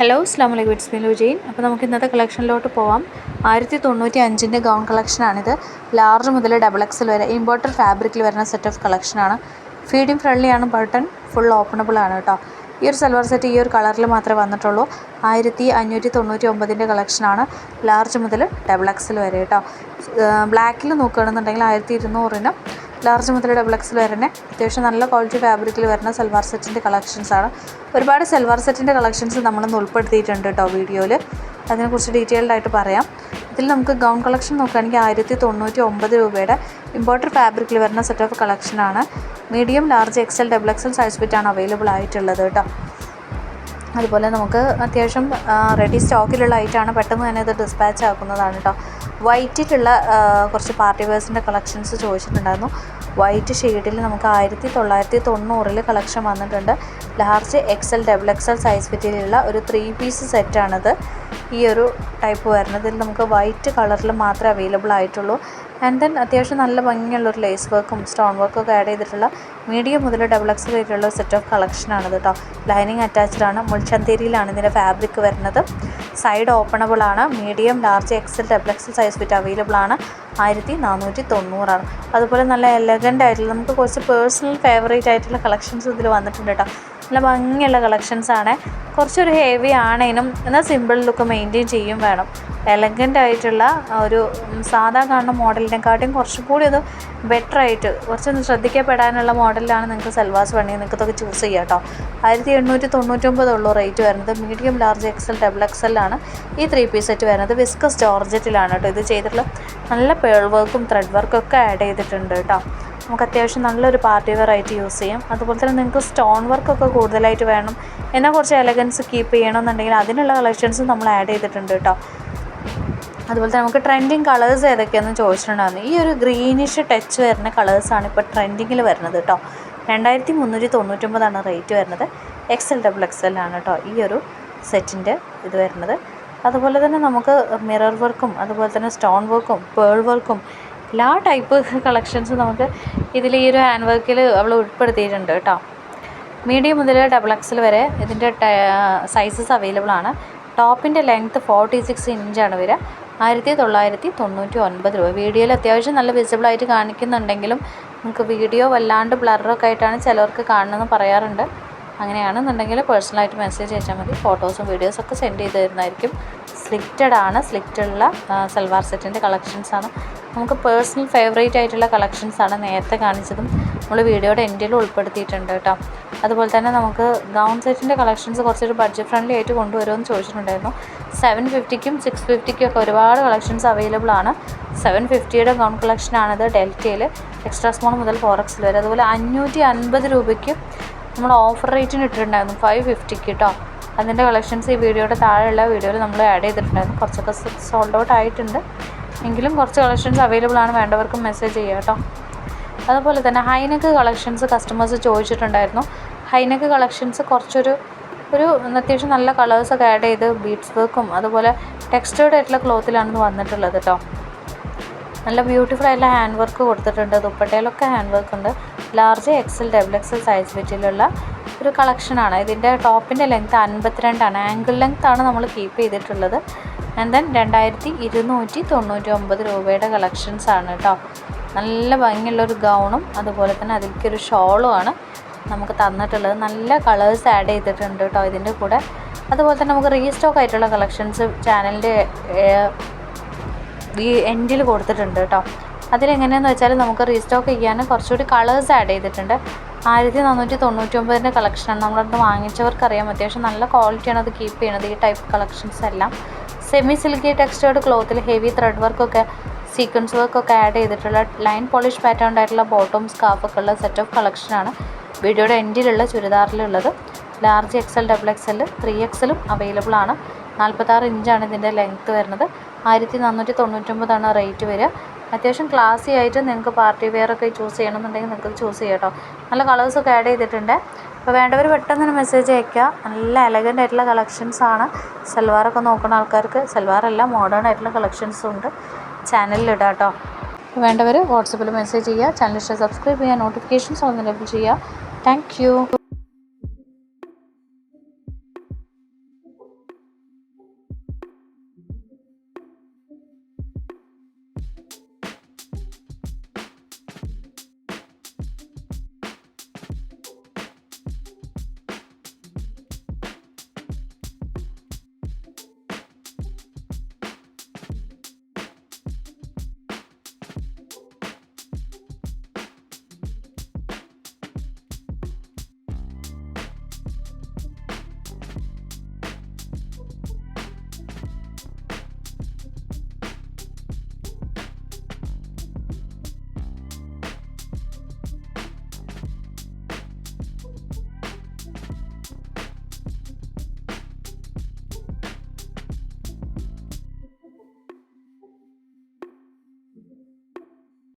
Hello അസ്ലാം വലൈക്കും it's മീൻ ലുജീൻ അപ്പോൾ നമുക്ക് ഇന്നത്തെ കളക്ഷനിലോട്ട് പോവാം. ആയിരത്തി തൊണ്ണൂറ്റി അഞ്ചിന്റെ ഗൗൺ കളക്ഷനാണിത് ലാർജ് മുതൽ ഡബിൾ എക്സൽ വരെ ഇമ്പോർട്ടഡ് ഫാബ്രിക്കിൽ വരുന്ന സെറ്റ് ഓഫ് കളക്ഷനാണ് ഫീഡിങ് ഫ്രണ്ട്ലിയാണ് ബട്ടൺ ഫുൾ ഓപ്പണബിൾ ആണ് കേട്ടോ ഈ ഒരു സൽവാർ സെറ്റ് ഈ ഒരു കളറിൽ മാത്രമേ വന്നിട്ടുള്ളൂ. ആയിരത്തി അഞ്ഞൂറ്റി തൊണ്ണൂറ്റി ഒമ്പതിന്റെ കളക്ഷനാണ് ലാർജ് മുതൽ ഡബിൾ എക്സൽ വരെ കേട്ടോ ബ്ലാക്കിൽ നോക്കുകയാണെന്നുണ്ടെങ്കിൽ ആയിരത്തി ഇരുന്നൂറിന് ലാർജ് മുതൽ ഡബിൾ എക്സിൽ വരുന്ന. അത്യാവശ്യം നല്ല ക്വാളിറ്റി ഫാബ്രിക്കിൽ വരുന്ന സൽവാർ സെറ്റിന്റെ കളക്ഷൻസ് ആണ്. ഒരുപാട് സൽവാർ സെറ്റിന്റെ കളക്ഷൻസ് നമ്മളൊന്ന് ഉൾപ്പെടുത്തിയിട്ടുണ്ട് കേട്ടോ വീഡിയോയിൽ അതിനെക്കുറിച്ച് ഡീറ്റെയിൽഡ് ആയിട്ട് പറയാം. ഇതിൽ നമുക്ക് ഗൗൺ കളക്ഷൻ നോക്കുകയാണെങ്കിൽ ആയിരത്തി തൊണ്ണൂറ്റി ഒമ്പത് രൂപയുടെ ഇമ്പോർട്ടഡ് ഫാബ്രിക്കിൽ വരുന്ന സെറ്റ് ഓഫ് കളക്ഷനാണ് medium large XL double XL size ഫിറ്റാണ് available ആയിട്ടുള്ളത് കേട്ടോ. അതുപോലെ നമുക്ക് അത്യാവശ്യം റെഡി സ്റ്റോക്കിലുള്ള ഐറ്റമാണ് പെട്ടെന്ന് തന്നെ ഇത് ഡിസ്പാച്ച് ആക്കുന്നതാണ് കേട്ടോ. വൈറ്റിലുള്ള കുറച്ച് പാർട്ടി വേഴ്സിന്റെ കളക്ഷൻസ് ചോദിച്ചിട്ടുണ്ടായിരുന്നു. വൈറ്റ് ഷെയ്ഡിൽ നമുക്ക് ആയിരത്തി തൊള്ളായിരത്തി തൊണ്ണൂറിൽ കളക്ഷൻ വന്നിട്ടുണ്ട്. Large XL double XL size ഫിറ്റിലുള്ള ഒരു ത്രീ പീസ് സെറ്റാണിത്. ഈ ഒരു ടൈപ്പ് വരുന്നത്. ഇതിൽ നമുക്ക് വൈറ്റ് കളറിൽ മാത്രമേ അവൈലബിൾ ആയിട്ടുള്ളൂ. ആൻഡ് ദെൻ അത്യാവശ്യം നല്ല ഭംഗിയുള്ളൊരു ലേസ് വർക്കും സ്റ്റോൺ വർക്കും ഒക്കെ ആഡ് ചെയ്തിട്ടുള്ള മീഡിയം മുതൽ ഡബിൾ എക്സ് വരെയുള്ള സെറ്റ് ഓഫ് കളക്ഷനാണ് കേട്ടോ ലൈനിങ് അറ്റാച്ച്ഡ് ആണ്. മുൾച്ചന്തേരിയിലാണ് ഇതിന്റെ ഫാബ്രിക് വരുന്നത്. സൈഡ് ഓപ്പണബിൾ ആണ്. Medium large XL double XL size fit available ആണ്. ആയിരത്തി നാനൂറ്റി തൊണ്ണൂറാണ് അതുപോലെ നല്ല എലഗന്റ് ആയിട്ടുള്ള നമുക്ക് കുറച്ച് പേഴ്സണൽ ഫേവറേറ്റ് ആയിട്ടുള്ള കളക്ഷൻസ് ഇതിൽ വന്നിട്ടുണ്ട് കേട്ടോ നല്ല ഭംഗിയുള്ള കളക്ഷൻസ് ആണ്. കുറച്ചൊരു ഹെവി ആണേനും എന്നാൽ സിമ്പിൾ ലുക്ക് മെയിന്റെയിൻ ചെയ്യും വേണം. എലഗന്റ് ആയിട്ടുള്ള ഒരു സാധാ കാണുന്ന മോഡലിനെക്കാട്ടിയും കുറച്ചും കൂടി അത് ബെറ്റർ ആയിട്ട് കുറച്ചൊന്ന് ശ്രദ്ധിക്കപ്പെടാനുള്ള മോഡലിലാണ് നിങ്ങൾക്ക് സെൽവാസ് വേണമെങ്കിൽ നിങ്ങൾക്ക് ഇതൊക്കെ ചൂസ് ചെയ്യാം കേട്ടോ. ആയിരത്തി എണ്ണൂറ്റി തൊണ്ണൂറ്റൊമ്പത് ഉള്ളൂ റേറ്റ് വരുന്നത്. മീഡിയം ലാർജ് എക്സൽ ഡബിൾ ആണ്. ഈ ത്രീ പീസ് സെറ്റ് വരുന്നത് വിസ്കസ് ജോർജറ്റിലാണ് കേട്ടോ. ഇത് ചെയ്തിട്ടുള്ള നല്ല പേൾ വർക്കും ത്രെഡ് വർക്കും ഒക്കെ ആഡ് ചെയ്തിട്ടുണ്ട് കേട്ടോ. നമുക്ക് അത്യാവശ്യം നല്ലൊരു പാർട്ടി വെയർ ആയിട്ട് യൂസ് ചെയ്യാം. അതുപോലെ തന്നെ നിങ്ങൾക്ക് സ്റ്റോൺ വർക്കൊക്കെ കൂടുതലായിട്ട് വേണം. എന്നാൽ കുറച്ച് എലഗൻസ് കീപ്പ് ചെയ്യണമെന്നുണ്ടെങ്കിൽ അതിനുള്ള കളക്ഷൻസ് നമ്മൾ ആഡ് ചെയ്തിട്ടുണ്ട് കേട്ടോ. അതുപോലെ തന്നെ നമുക്ക് ട്രെൻഡിങ് കളേഴ്സ് ഏതൊക്കെയാണെന്ന് ചോദിച്ചിട്ടുണ്ടായിരുന്നു. ഈ ഒരു ഗ്രീനിഷ് ടച്ച് വരുന്ന കളേഴ്സാണ് ഇപ്പോൾ ട്രെൻഡിങ്ങിൽ വരുന്നത് കേട്ടോ. രണ്ടായിരത്തി മുന്നൂറ്റി തൊണ്ണൂറ്റൊമ്പതാണ് റേറ്റ് വരുന്നത്. X L double X L ആണ് കേട്ടോ ഈ ഒരു സെറ്റിന്റെ ഇത് വരുന്നത്. അതുപോലെ തന്നെ നമുക്ക് മിറർ വർക്കും അതുപോലെ തന്നെ സ്റ്റോൺ വർക്കും പേൾ വർക്കും എല്ലാ ടൈപ്പ് കളക്ഷൻസും നമുക്ക് ഇതിൽ ഈ ഒരു ഹാൻഡ് വർക്കിൽ അവൾ ഉൾപ്പെടുത്തിയിട്ടുണ്ട് കേട്ടോ. മീഡിയം മുതൽ ഡബിൾ എക്സൽ വരെ ഇതിന്റെ സൈസസ് അവൈലബിൾ ആണ്. ടോപ്പിന്റെ ലെങ്ത്ത് ഫോർട്ടി സിക്സ് ഇഞ്ചാണ് വരിക. ആയിരത്തി തൊള്ളായിരത്തി തൊണ്ണൂറ്റി ഒൻപത് രൂപ. വീഡിയോയിൽ അത്യാവശ്യം നല്ല വിസിബിളായിട്ട് കാണിക്കുന്നുണ്ടെങ്കിലും നമുക്ക് വീഡിയോ വല്ലാണ്ട് ബ്ലറൊക്കെ ആയിട്ടാണ് ചിലവർക്ക് കാണണമെന്ന് പറയാറുണ്ട്. അങ്ങനെയാണെന്നുണ്ടെങ്കിൽ പേഴ്സണലായിട്ട് മെസ്സേജ് അയച്ചാൽ മതി. ഫോട്ടോസും വീഡിയോസൊക്കെ സെൻഡ് ചെയ്ത് തരുന്നതായിരിക്കും. സ്ലിറ്റഡ് ആണ്. സ്ലിറ്റുള്ള സൽവാർ സെറ്റിന്റെ കളക്ഷൻസാണ് നമുക്ക് പേഴ്സണൽ ഫേവറേറ്റ് ആയിട്ടുള്ള കളക്ഷൻസാണ് നേരത്തെ കാണിച്ചതും നമ്മൾ വീഡിയോയുടെ എൻഡിൽ ഉൾപ്പെടുത്തിയിട്ടുണ്ട് കേട്ടോ. അതുപോലെ തന്നെ നമുക്ക് ഗൗൺ സെറ്റിന്റെ കളക്ഷൻസ് കുറച്ചൊരു ബഡ്ജറ്റ് ഫ്രണ്ട്ലി ആയിട്ട് കൊണ്ടുവരുമെന്ന് ചോദിച്ചിട്ടുണ്ടായിരുന്നു. സെവൻ ഫിഫ്റ്റിക്കും സിക്സ് ഫിഫ്റ്റിക്കും ഒക്കെ ഒരുപാട് കളക്ഷൻസ് അവൈലബിൾ ആണ്. സെവൻ ഫിഫ്റ്റിയുടെ ഗൗൺ കളക്ഷനാണിത് ഡെൽറ്റയിൽ എക്സ്ട്രാ സ്മോൾ മുതൽ ഫോർ എക്സിൽ വരെ. അതുപോലെ അഞ്ഞൂറ്റി അൻപത് രൂപയ്ക്ക് നമ്മൾ ഓഫർ റേറ്റിന് ഇട്ടിട്ടുണ്ടായിരുന്നു ഫൈവ് ഫിഫ്റ്റിക്ക് കേട്ടോ അതിന്റെ കളക്ഷൻസ് ഈ വീഡിയോയുടെ താഴെയുള്ള വീഡിയോയിൽ നമ്മൾ ആഡ് ചെയ്തിട്ടുണ്ടായിരുന്നു. കുറച്ചൊക്കെ സോൾഡ് ഔട്ട് ആയിട്ടുണ്ട്. എങ്കിലും കുറച്ച് കളക്ഷൻസ് അവൈലബിൾ ആണ് വേണ്ടവർക്ക് മെസ്സേജ് ചെയ്യുക കേട്ടോ. അതുപോലെ തന്നെ ഹൈനക്ക് കളക്ഷൻസ് കസ്റ്റമേഴ്സ് ചോദിച്ചിട്ടുണ്ടായിരുന്നു. ഹൈനക്ക് കളക്ഷൻസ് കുറച്ചൊരു ഒരു അത്യാവശ്യം നല്ല കളേഴ്സൊക്കെ ആഡ് ചെയ്ത് ബീഡ്സ് വർക്കും അതുപോലെ ടെക്സ്റ്റേർഡ് ആയിട്ടുള്ള ക്ലോത്തിലാണ് വന്നിട്ടുള്ളത് കേട്ടോ. നല്ല ബ്യൂട്ടിഫുൾ ആയിട്ടുള്ള ഹാൻഡ് വർക്ക് കൊടുത്തിട്ടുണ്ട്. ദുപ്പട്ടയിലൊക്കെ ഹാൻഡ് വർക്ക് ഉണ്ട്. Large XL double XL size വെച്ചിലുള്ള ഒരു കളക്ഷനാണ് ഇതിന്റെ ടോപ്പിന്റെ ലെങ്ത്ത് അൻപത്തിരണ്ടാണ്. ആംഗിൾ ലെങ്ത്താണ് നമ്മൾ കീപ്പ് ചെയ്തിട്ടുള്ളത്. ആൻഡ് ദെൻ രണ്ടായിരത്തി ഇരുന്നൂറ്റി തൊണ്ണൂറ്റി ഒമ്പത് രൂപയുടെ കളക്ഷൻസ് ആണ് കേട്ടോ നല്ല ഭംഗിയുള്ളൊരു ഗൗണും അതുപോലെ തന്നെ അതിലേക്കൊരു ആണ് നമുക്ക് തന്നിട്ടുള്ളത്. നല്ല കളേഴ്സ് ആഡ് ചെയ്തിട്ടുണ്ട് കേട്ടോ ഇതിന്റെ കൂടെ. അതുപോലെ തന്നെ നമുക്ക് റീസ്റ്റോക്ക് ആയിട്ടുള്ള കളക്ഷൻസ് ചാനലിന്റെ ഈ എൻഡിൽ കൊടുത്തിട്ടുണ്ട് കേട്ടോ അതിലെങ്ങനെയാണെന്ന് വെച്ചാൽ നമുക്ക് റീസ്റ്റോക്ക് ചെയ്യാൻ കുറച്ചുകൂടി കളേഴ്സ് ആഡ് ചെയ്തിട്ടുണ്ട്. ആയിരത്തി നാനൂറ്റി തൊണ്ണൂറ്റി ഒമ്പതിന്റെ കളക്ഷനാണ് നമ്മളടുത്ത് വാങ്ങിച്ചവർക്കറിയാം. അത്യാവശ്യം നല്ല ക്വാളിറ്റിയാണ് അത് കീപ്പ് ചെയ്യണത് ഈ ടൈപ്പ് കളക്ഷൻസ് എല്ലാം. സെമി സിൽക്കി ടെക്സ്റ്റേർഡ് ക്ലോത്തിൽ ഹെവി ത്രെഡ് വർക്കൊക്കെ സീക്വൻസ് വർക്കൊക്കെ ആഡ് ചെയ്തിട്ടുള്ള ലൈൻ പോളിഷ് പാറ്റേൺ ആയിട്ടുള്ള ബോട്ടം സ്കാഫൊക്കെ ഉള്ള സെറ്റ് ഓഫ് കളക്ഷനാണ് വീഡിയോയുടെ എൻഡിലുള്ള ചുരിദാറിലുള്ളത് large XL double XL three എക്സലും available ആണ്. നാൽപ്പത്താറ് ഇഞ്ചാണ് ഇതിന്റെ ലെങ്ത്ത് വരുന്നത്. ആയിരത്തി നാനൂറ്റി തൊണ്ണൂറ്റൊമ്പതാണ് റേറ്റ് വരിക. അത്യാവശ്യം ക്ലാസ്സി ആയിട്ട് നിങ്ങൾക്ക് പാർട്ടി വെയർ ഒക്കെ ചൂസ് ചെയ്യണമെന്നുണ്ടെങ്കിൽ നിങ്ങൾക്ക് ചൂസ് ചെയ്യാം കേട്ടോ നല്ല കളേഴ്സൊക്കെ ആഡ് ചെയ്തിട്ടുണ്ട്. അപ്പോൾ വേണ്ടവർ പെട്ടെന്ന് തന്നെ മെസ്സേജ് അയയ്ക്കുക. നല്ല എലഗന്റ് ആയിട്ടുള്ള കളക്ഷൻസാണ് സൽവാറൊക്കെ നോക്കുന്ന ആൾക്കാർക്ക് സൽവാറല്ല മോഡേൺ ആയിട്ടുള്ള കളക്ഷൻസും ഉണ്ട്. ചാനലിൽ ഇടാം കേട്ടോ വേണ്ടവർ വാട്സപ്പിൽ മെസ്സേജ് ചെയ്യുക. ചാനൽ സബ്സ്ക്രൈബ് ചെയ്യുക. നോട്ടിഫിക്കേഷൻസ് ഒന്ന് ചെയ്യുക. താങ്ക്